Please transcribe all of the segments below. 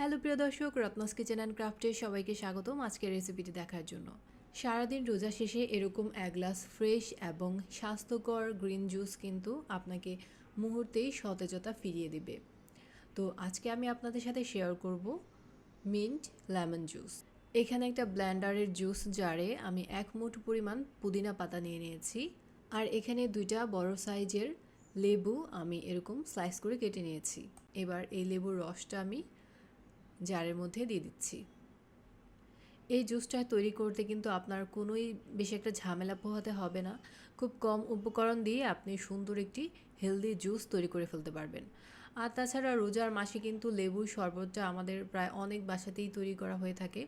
Hello প্রিয় দর্শক, রত্নস kitchen and ক্রাফটে সবাইকে স্বাগতম আজকের রেসিপিটি দেখার জন্য। সারাদিন রোজা শেষে এরকম এক গ্লাস ফ্রেশ এবং স্বাস্থ্যকর গ্রিন জুস কিন্তু আপনাকে মুহূর্তেই সতেজতা ফিরিয়ে দিবে। তো আজকে আমি আপনাদের সাথে শেয়ার করব মিন্ট লেমন জুস এখানে একটা ব্ল্যান্ডারের জুস জারে আমি এক মুঠ পরিমাণ পুদিনা পাতা নিয়ে নিয়েছি আর এখানে দুইটা বড় সাইজের লেবু আমি এরকম স্লাইস করে কেটে নিয়েছি। এবার এই লেবুর রসটা আমি জারের মধ্যে দিয়ে দিচ্ছি। এই জুসটা তৈরি করতে কিন্তু আপনার কোনোই বেশি একটা ঝামেলা পোহাতে হবে না। খুব কম উপকরণ দিয়ে আপনি সুন্দর একটি হেলদি জুস তৈরি করে ফেলতে পারবেন। আর তাছাড়া রোজার মাসে কিন্তু লেবুর শরবতটা আমাদের প্রায় অনেক বাসাতেই তৈরি করা হয়ে থাকে।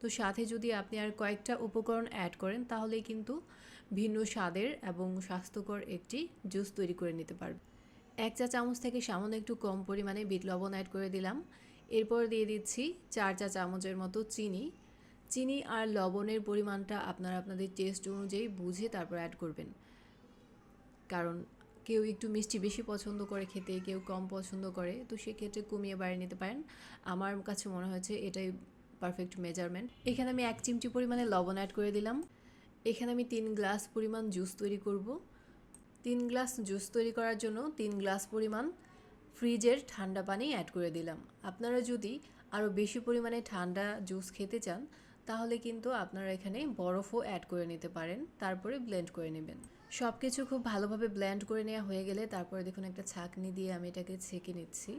তো সাথে যদি আপনি আর কয়েকটা উপকরণ অ্যাড করেন তাহলে কিন্তু ভিন্ন স্বাদের এবং স্বাস্থ্যকর একটি জুস তৈরি করে নিতে পারবেন। এক চা চামচ থেকে সামান্য একটু কম পরিমাণে বিট লবণ অ্যাড করে দিলাম। এরপর দিয়ে দিচ্ছি চার চা চামচের মতো চিনি। চিনি আর লবণের পরিমাণটা আপনারা আপনাদের টেস্ট অনুযায়ী বুঝে তারপর অ্যাড করবেন। কারণ কেউ একটু মিষ্টি বেশি পছন্দ করে খেতে, কেউ কম পছন্দ করে, তো সেক্ষেত্রে কমিয়ে বাড়িয়ে নিতে পারেন। আমার কাছে মনে হয়েছে এটাই পারফেক্ট মেজারমেন্ট এখানে আমি এক চিমটি পরিমাণে লবণ অ্যাড করে দিলাম। এখানে আমি তিন গ্লাস পরিমাণ জুস তৈরি করব। তিন গ্লাস জুস তৈরি করার জন্য তিন গ্লাস পরিমাণ ফ্রিজের ঠান্ডা পানি অ্যাড করে দিলাম। আপনারা যদি আরও বেশি পরিমাণে ঠান্ডা জুস খেতে চান, তাহলে কিন্তু আপনারা এখানে বরফও অ্যাড করে নিতে পারেন, তারপরে ব্লেন্ড করে নেবেন। সব কিছু খুব ভালোভাবে ব্লেন্ড করে নেওয়া হয়ে গেলে তারপরে দেখুন একটা ছাঁকনি দিয়ে আমি এটাকে ছেঁকে নিচ্ছি।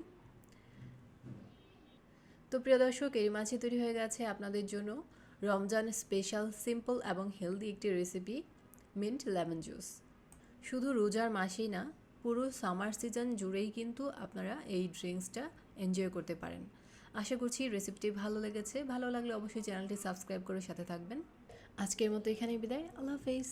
তো প্রিয় দর্শক এর মাঝে তৈরি হয়ে গেছে আপনাদের জন্য রমজান স্পেশাল সিম্পল এবং হেলদি একটি রেসিপি মিন্ট লেমন জুস শুধু রোজার মাসেই না পুরো সামার সিজন জুড়েই কিন্তু আপনারা এই ড্রিঙ্কসটা এনজয় করতে পারেন। আশা করছি রেসিপিটি ভালো লেগেছে। ভালো লাগলে অবশ্যই চ্যানেলটি সাবস্ক্রাইব করে সাথে থাকবেন। আজকের মতো এখানেই বিদায়। আল্লাহ হাফেজ।